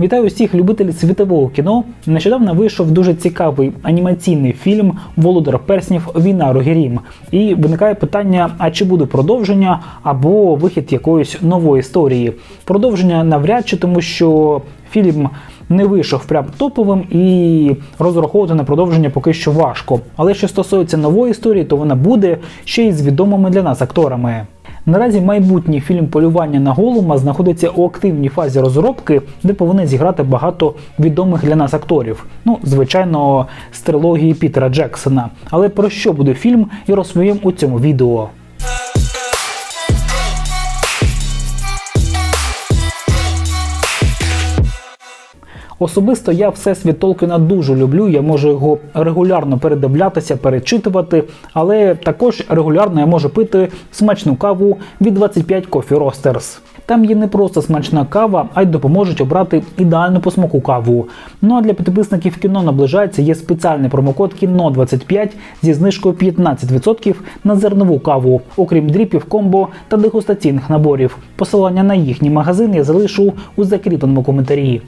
Вітаю усіх любителів світового кіно. Нещодавно вийшов дуже цікавий анімаційний фільм Володар Перснів Війна Рогірім. І виникає питання: а чи буде продовження або вихід якоїсь нової історії? Продовження навряд чи тому, що фільм не вийшов прям топовим і розраховувати на продовження поки що важко. Але що стосується нової історії, то вона буде ще й з відомими для нас акторами. Наразі майбутній фільм полювання на голума знаходиться у активній фазі розробки, де повинен зіграти багато відомих для нас акторів. Ну, звичайно, з трилогії Пітера Джексона. Але про що буде фільм, я розповім у цьому відео. Особисто я всесвіт Толкіна дуже люблю. Я можу його регулярно передивлятися, перечитувати, але також регулярно я можу пити смачну каву від 25 Coffee Roasters. Там є не просто смачна кава, а й допоможуть обрати ідеальну по смаку каву. Ну а для підписників кіно наближається є спеціальний промокод кіно 25 зі знижкою 15% на зернову каву, окрім дріпів, комбо та дегустаційних наборів. Посилання на їхній магазин я залишу у закріпленому коментарі.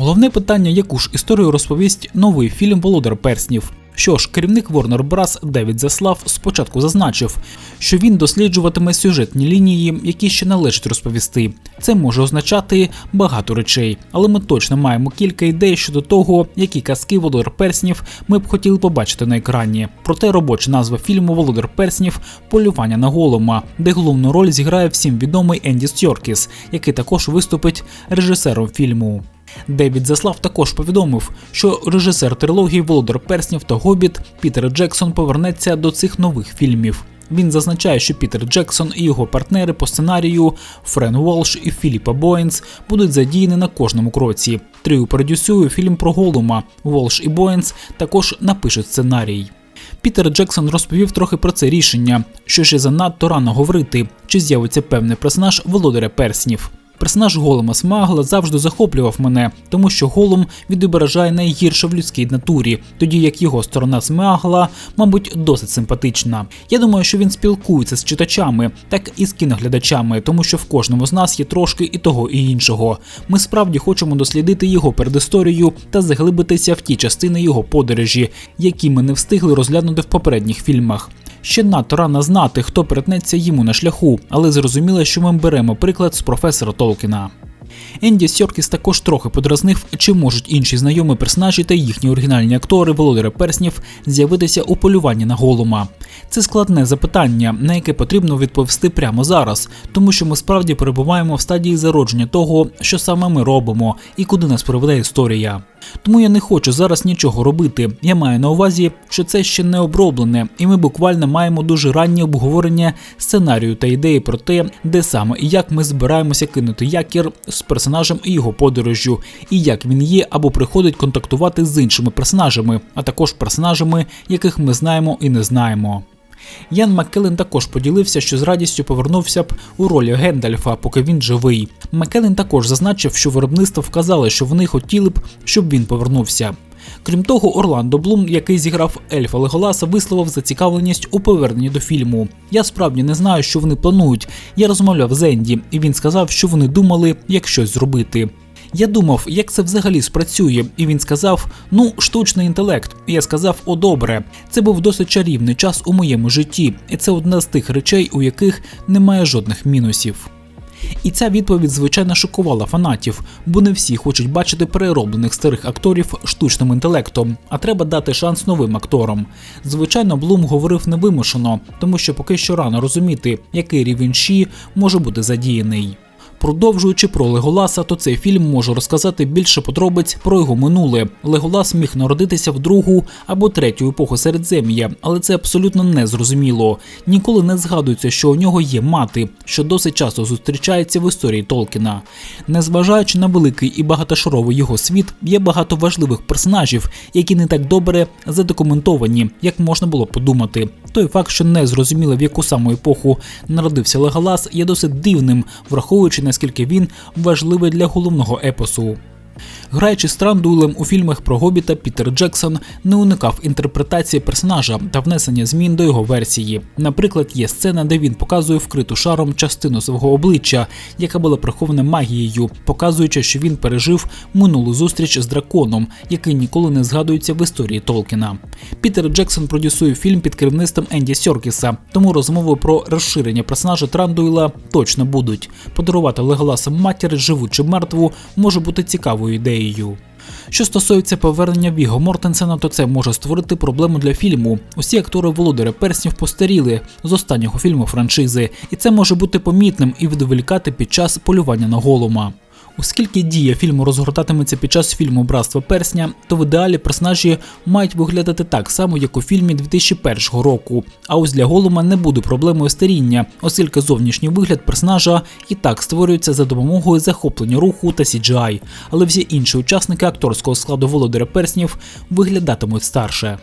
Головне питання, яку ж історію розповість новий фільм Володар Перснів. Що ж, керівник Warner Bros. Девід Заслав спочатку зазначив, що він досліджуватиме сюжетні лінії, які ще належить розповісти. Це може означати багато речей, але ми точно маємо кілька ідей щодо того, які казки Володар Перснів ми б хотіли побачити на екрані. Проте робоча назва фільму Володар Перснів полювання на голома, де головну роль зіграє всім відомий Енді Стьоркіс, який також виступить режисером фільму. Девід Заслав також повідомив, що режисер трилогії Володар Перснів та Гобіт Пітер Джексон повернеться до цих нових фільмів. Він зазначає, що Пітер Джексон і його партнери по сценарію Френ Волш і Філіпа Боїнс будуть задіяні на кожному кроці. Трію продюсує фільм про Голума. Волш і Боїнс також напишуть сценарій. Пітер Джексон розповів трохи про це рішення, що ще занадто рано говорити, чи з'явиться певний персонаж володаря перснів. Персонаж Голема Смагла завжди захоплював мене, тому що голум відображає найгірше в людській натурі, тоді як його сторона Смагла, мабуть, досить симпатична. Я думаю, що він спілкується з читачами, так і з кіноглядачами, тому що в кожному з нас є трошки і того, і іншого. Ми справді хочемо дослідити його передісторію та заглибитися в ті частини його подорожі, які ми не встигли розглянути в попередніх фільмах. Ще надто рано знати, хто перетнеться йому на шляху, але зрозуміло, що ми беремо приклад з професора Толкіна. Енді Сьоркіс також трохи подразнив, чи можуть інші знайомі персонажі та їхні оригінальні актори Володаря Перснів з'явитися у полюванні на голума. Це складне запитання, на яке потрібно відповісти прямо зараз, тому що ми справді перебуваємо в стадії зародження того, що саме ми робимо і куди нас приведе історія. Тому я не хочу зараз нічого робити. Я маю на увазі, що це ще не оброблене, і ми буквально маємо дуже раннє обговорення сценарію та ідеї про те, де саме і як ми збираємося кинути якір з персонажем і його подорожжю, і як він є або приходить контактувати з іншими персонажами, а також персонажами, яких ми знаємо і не знаємо. Ян Маккелен також поділився, що з радістю повернувся б у ролі Гендальфа, поки він живий. Маккелен також зазначив, що виробництво вказали, що вони хотіли б, щоб він повернувся. Крім того, Орландо Блум, який зіграв Ельфа Леголаса, висловив зацікавленість у поверненні до фільму. Я справді не знаю, що вони планують. Я розмовляв з Енді, і він сказав, що вони думали, як щось зробити. Я думав, як це взагалі спрацює, і він сказав: ну, штучний інтелект. Я сказав: О, добре. Це був досить чарівний час у моєму житті, і це одна з тих речей, у яких немає жодних мінусів. І ця відповідь звичайно шокувала фанатів, бо не всі хочуть бачити перероблених старих акторів штучним інтелектом, а треба дати шанс новим акторам. Звичайно, Блум говорив невимушено, тому що поки що рано розуміти, який рівень Ші може бути задіяний. Продовжуючи про Леголаса, то цей фільм може розказати більше подробиць про його минуле. Леголас міг народитися в другу або третю епоху Середзем'я, але це абсолютно не зрозуміло. Ніколи не згадується, що у нього є мати, що досить часто зустрічається в історії Толкіна. Незважаючи на великий і багатошаровий його світ, є багато важливих персонажів, які не так добре задокументовані, як можна було подумати. Той факт, що не зрозуміло, в яку саму епоху народився Леголас, є досить дивним, враховуючи наскільки він важливий для головного епосу. Граючи з Трандуйлем у фільмах про Гобіта, Пітер Джексон не уникав інтерпретації персонажа та внесення змін до його версії. Наприклад, є сцена, де він показує вкриту шаром частину свого обличчя, яка була прихована магією, показуючи, що він пережив минулу зустріч з драконом, який ніколи не згадується в історії Толкіна. Пітер Джексон продюсує фільм під керівництвом Енді Сьоркіса, тому розмови про розширення персонажа Трандуйла точно будуть. Подарувати Леголаса матір, живу чи мертву, може бути цікавою ідеєю. Що стосується повернення Віго Мортенсена, то це може створити проблему для фільму. Усі актори володаря перснів постаріли з останнього фільму франшизи, і це може бути помітним і відволікати під час полювання на голума. Оскільки дія фільму розгортатиметься під час фільму Братство персня, то в ідеалі персонажі мають виглядати так само, як у фільмі 2001 року. А ось для голума не буде проблемою старіння, оскільки зовнішній вигляд персонажа і так створюється за допомогою захоплення руху та CGI, але всі інші учасники акторського складу володаря перснів виглядатимуть старше.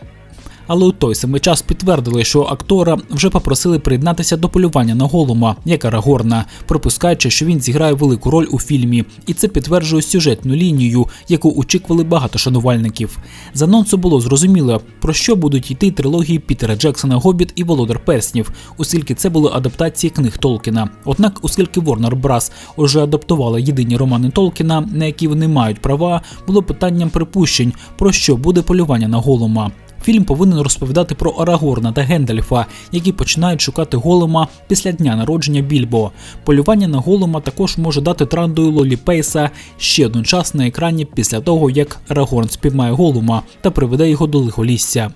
Але у той самий час підтвердили, що актора вже попросили приєднатися до полювання на голума, як Арагорна, припускаючи, що він зіграє велику роль у фільмі, і це підтверджує сюжетну лінію, яку очікували багато шанувальників. З анонсу було зрозуміло, про що будуть йти трилогії Пітера Джексона Гобіт і Володар Перснів, оскільки це були адаптації книг Толкіна. Однак, оскільки Warner Bros. уже адаптувала єдині романи Толкіна, на які вони мають права, було питанням припущень, про що буде полювання на голума. Фільм повинен розповідати про Арагорна та Гендальфа, які починають шукати голема після дня народження Більбо. Полювання на голема також може дати Трандою Лолі Пейса ще один час на екрані після того, як Арагорн спіймає голума та приведе його до лихолісся.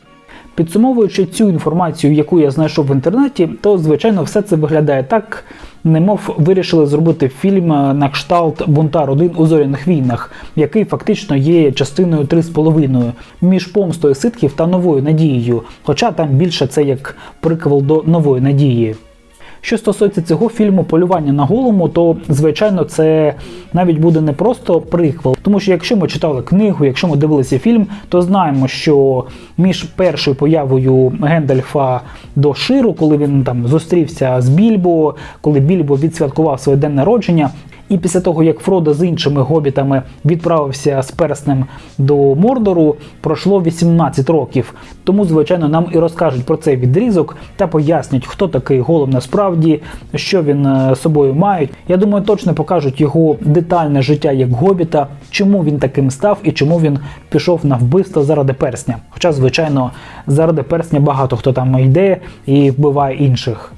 Підсумовуючи цю інформацію, яку я знайшов в інтернеті, то звичайно все це виглядає так, немов вирішили зробити фільм на кшталт Бунтар 1 у зоряних війнах, який фактично є частиною 3,5 між помстою ситків та новою надією. Хоча там більше це як приквел до нової надії. Що стосується цього фільму полювання на голому, то звичайно це навіть буде не просто приквел. Тому що якщо ми читали книгу, якщо ми дивилися фільм, то знаємо, що між першою появою Гендальфа до Ширу, коли він там зустрівся з Більбо, коли Більбо відсвяткував своє день народження. І після того, як Фродо з іншими гобітами відправився з перснем до Мордору, пройшло 18 років. Тому, звичайно, нам і розкажуть про цей відрізок та пояснять, хто такий голем насправді, що він е, собою має. Я думаю, точно покажуть його детальне життя як гобіта, чому він таким став і чому він пішов на вбивство заради персня. Хоча, звичайно, заради персня багато хто там йде і вбиває інших.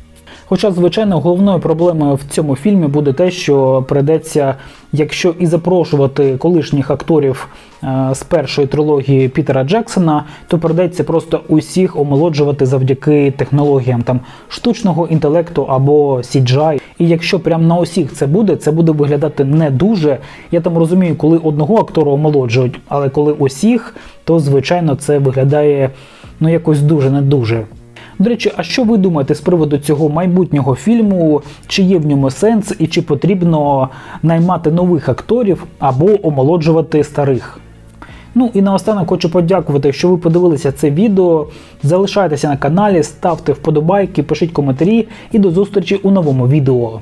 Хоча, звичайно, головною проблемою в цьому фільмі буде те, що придеться, якщо і запрошувати колишніх акторів е, з першої трилогії Пітера Джексона, то придеться просто усіх омолоджувати завдяки технологіям там штучного інтелекту або CGI. І якщо прям на усіх це буде, це буде виглядати не дуже. Я там розумію, коли одного актора омолоджують, але коли усіх, то звичайно це виглядає ну якось дуже не дуже. До речі, а що ви думаєте з приводу цього майбутнього фільму? Чи є в ньому сенс, і чи потрібно наймати нових акторів або омолоджувати старих? Ну і наостанок хочу подякувати, що ви подивилися це відео. Залишайтеся на каналі, ставте вподобайки, пишіть коментарі і до зустрічі у новому відео.